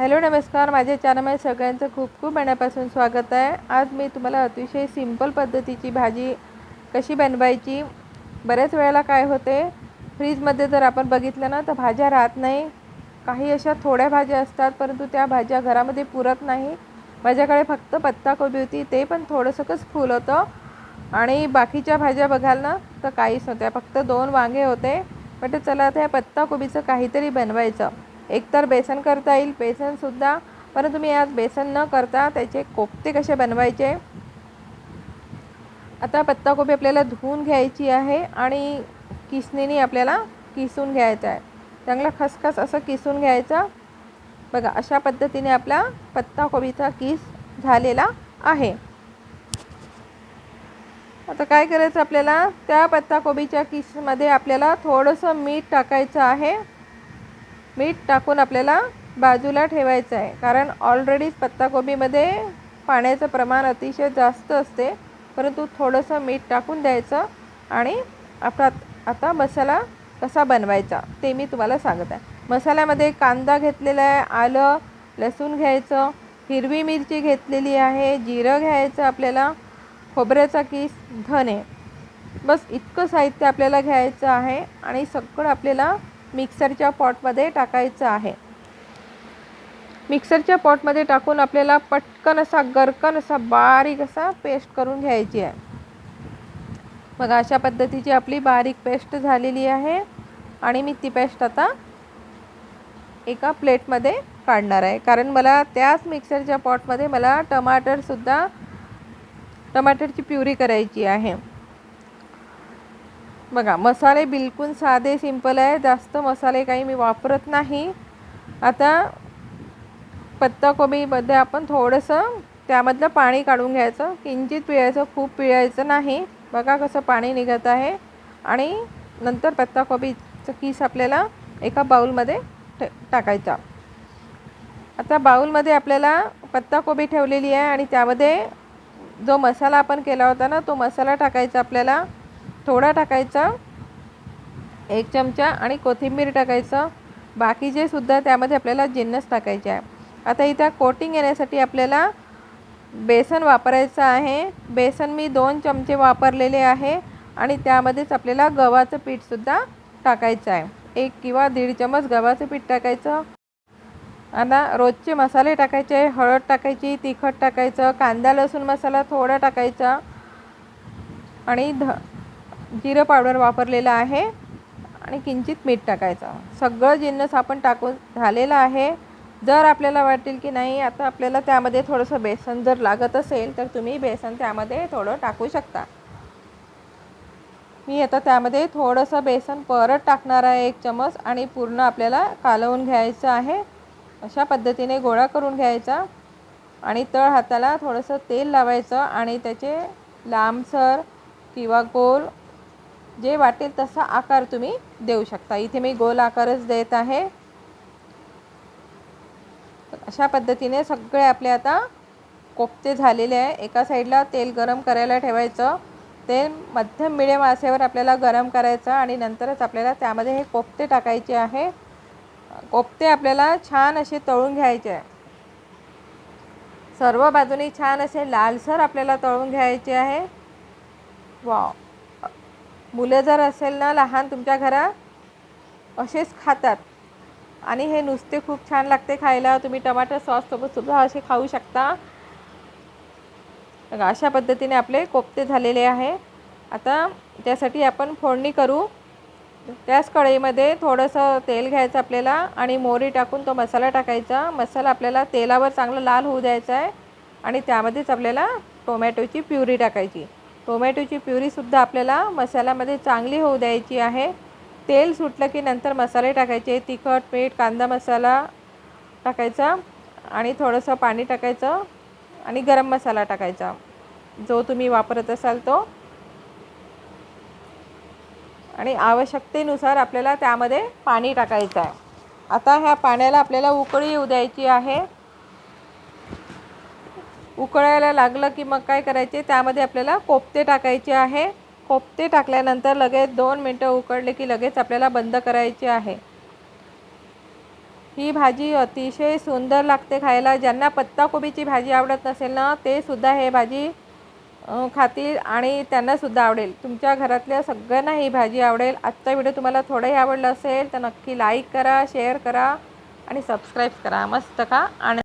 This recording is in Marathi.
हॅलो नमस्कार. माझ्या चॅनलमध्ये सगळ्यांचं खूप खूप मनापासून स्वागत आहे. आज मी तुम्हाला अतिशय सिंपल पद्धतीची भाजी कशी बनवायची बऱ्याच वेळेला काय होते फ्रीजमध्ये जर आपण बघितलं ना तर भाज्या राहत नाही. काही अशा थोड्या भाज्या असतात परंतु त्या भाज्या घरामध्ये पुरत नाही. माझ्याकडे फक्त पत्ताकोबी होती ते पण थोडंसंच फुल होतं. आणि बाकीच्या भाज्या बघाल ना तर काहीच नव्हत्या. फक्त दोन वांगे होते. म्हटलं चला आता या पत्ताकोबीचं काहीतरी बनवायचं. एकतर बेसन करता येईल बेसनसुद्धा परंतु मी आज बेसन न करता त्याचे कोफ्ते कसे बनवायचे? आता पत्ताकोबी आपल्याला धुवून घ्यायची आहे आणि किसणीने आपल्याला किसून घ्यायचं आहे. चांगला खसखस असं किसून घ्यायचं. बघा अशा पद्धतीने आपला पत्ताकोबीचा किस झालेला आहे. आता काय करायचं आपल्याला? त्या पत्ताकोबीच्या किसमध्ये आपल्याला थोडंसं मीठ टाकायचं आहे. मीठ टाकून आपल्याला बाजूला ठेवायचं आहे. कारण ऑलरेडीच पत्ताकोबीमध्ये पाण्याचं प्रमाण अतिशय जास्त असते. परंतु थोडंसं मीठ टाकून द्यायचं आणि आपला आता मसाला कसा बनवायचा ते मी तुम्हाला सांगत आहे. मसाल्यामध्ये कांदा घेतलेला आहे आलं लसूण घ्यायचं हिरवी मिरची घेतलेली आहे जिरं घ्यायचं आपल्याला खोबऱ्याचा किस धने. बस इतकं साहित्य आपल्याला घ्यायचं आहे आणि सगळं आपल्याला मिक्सरच्या पॉटमध्ये टाकायचं आहे. मिक्सरच्या पॉटमध्ये टाकून आपल्याला पटकन असा गरकन असा बारीक असा पेस्ट करून घ्यायची आहे. मग अशा पद्धतीची आपली बारीक पेस्ट झालेली आहे आणि मी ती पेस्ट आता एका प्लेटमध्ये काढणार आहे. कारण मला त्याच मिक्सरच्या पॉटमध्ये मला टमाटरसुद्धा टमाटरची प्युरी करायची आहे. बघा मसाले बिलकुल साधे सिंपल आहे. जास्त मसाले काही मी वापरत नाही. आता पत्ताकोबीमध्ये आपण थोडंसं त्यामधलं पाणी काढून घ्यायचं. किंचित पिळायचं खूप पिळायचं नाही. बघा कसं पाणी निघत आहे. आणि नंतर पत्ताकोबीचं किस आपल्याला एका बाऊलमध्ये ठे टाकायचा. आता बाऊलमध्ये आपल्याला पत्ताकोबी ठेवलेली आहे आणि त्यामध्ये जो मसाला आपण केला होता ना तो मसाला टाकायचा आपल्याला. थोडा टाकायचा एक चमचा आणि कोथिंबीर टाकायचं. बाकीचे सुद्धा त्यामध्ये आपल्याला जिन्नस टाकायचे आहे. आता इथं कोटिंग येण्यासाठी आपल्याला बेसन वापरायचं आहे. बेसन मी दोन चमचे वापरलेले आहे आणि त्यामध्येच आपल्याला गव्हाचं पीठसुद्धा टाकायचं आहे. एक किंवा दीड चमच गव्हाचं पीठ टाकायचं. आता रोजचे मसाले टाकायचे हळद टाकायची तिखट टाकायचं कांदा लसूण मसाला थोडा टाकायचा आणि ध जिरं पावडर वापरलेलं आहे आणि किंचित मीठ टाकायचं. सगळं जिन्नस आपण टाकून झालेलं आहे. जर आपल्याला वाटेल की नाही आता आपल्याला त्यामध्ये थोडंसं बेसन जर लागत असेल तर तुम्ही बेसन त्यामध्ये थोडं टाकू शकता. मी आता त्यामध्ये थोडंसं बेसन परत टाकणार आहे एक चमच आणि पूर्ण आपल्याला कालवून घ्यायचं आहे. अशा पद्धतीने गोळा करून घ्यायचा. आणि तळ हाताला थोडंसं तेल लावायचं आणि त्याचे लांबसर किंवा गोल जे वाटेल तसा आकार तुम्ही देऊ शकता. इथे मी गोल आकारच देत आहे. अशा पद्धतीने सगळे आपले आता कोफ्ते झालेले आहे. एका साईडला तेल गरम करायला ठेवायचं. तेल मध्यम मिडियम आसेवर आपल्याला गरम करायचं आणि नंतरच आपल्याला त्यामध्ये हे कोफ्ते टाकायचे आहे. कोफ्ते आपल्याला छान असे तळून घ्यायचे आहे. सर्व बाजूनी छान असे लालसर आपल्याला तळून घ्यायचे आहे. वा मुलं जर असेल ना लहान तुमच्या घरा असेच खातात. आणि हे नुसते खूप छान लागते खायला. तुम्ही टमाटर सॉससोबत सुद्धा असे खाऊ शकता. अशा पद्धतीने आपले कोफ्ते झालेले आहे. आता त्यासाठी आपण फोडणी करू. त्याच कढईमध्ये थोडंसं तेल घ्यायचं आपल्याला आणि मोहरी टाकून तो मसाला टाकायचा. मसाला आपल्याला तेलावर चांगलं लाल होऊ द्यायचा आहे. आणि त्यामध्येच आपल्याला टोमॅटोची प्युरी टाकायची. टोमॅटोची प्युरीसुद्धा आपल्याला मसाल्यामध्ये चांगली होऊ द्यायची आहे. तेल सुटलं की नंतर मसाले टाकायचे तिखट मीठ कांदा मसाला टाकायचा आणि थोडंसं पाणी टाकायचं आणि गरम मसाला टाकायचा. जो तुम्ही वापरत असाल तो. आणि आवश्यकतेनुसार आपल्याला त्यामध्ये पाणी टाकायचं आहे. आता ह्या पाण्याला आपल्याला उकळी येऊ द्यायची आहे. उकळायला लागलं की मग काय करायचे? त्यामध्ये आपल्याला कोफ्ते टाकायचे आहे. कोफ्ते टाकल्यानंतर लगेच दोन मिनटं उकळले की लगेच आपल्याला बंद करायचे आहे. ही भाजी अतिशय सुंदर लागते खायला. ज्यांना पत्ताकोबीची भाजी आवडत नसेल ना ते सुद्धा हे भाजी खातील आणि त्यांनासुद्धा आवडेल. तुमच्या घरातल्या सगळ्यांना ही भाजी आवडेल. आजचा व्हिडिओ तुम्हाला थोडंही आवडलं असेल तर नक्की लाईक करा शेअर करा आणि सबस्क्राईब करा. मस्त का आणि